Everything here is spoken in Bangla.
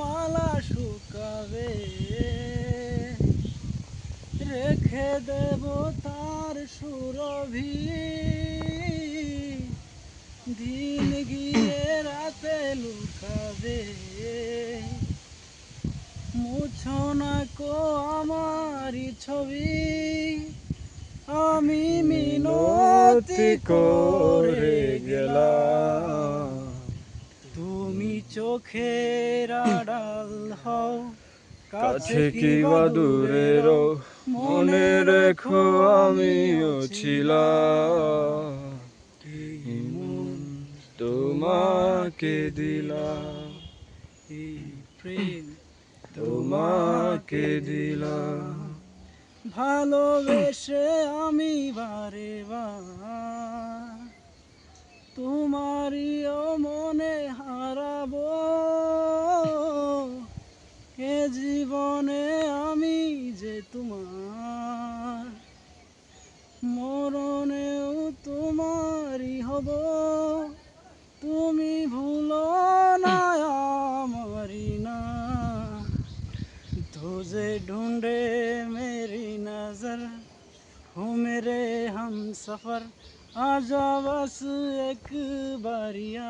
মালা শুকাবে। রেখে দেব তার সুরভি। দিন গিয়ে রাতে লুকাবে। মুছো না কো আমারই ছবি। আমি মিনতি করে গেলাম। চোখের আড়াল হও কাছে কি বা দূরেরও মনে রেখো আমিও ছিলাম। তোমাকে দিলাম। প্রেম তোমাকে দিলাম। ভালোবেসে আমি বারে তোমারিও মনে এ জীবনে আমি যে তোমার মরণেও তোমারই হব তুমি ভুলো না আমারি না तुझे ढूंढे मेरी नजर हो मेरे हम सफर आजा बस एक बारिया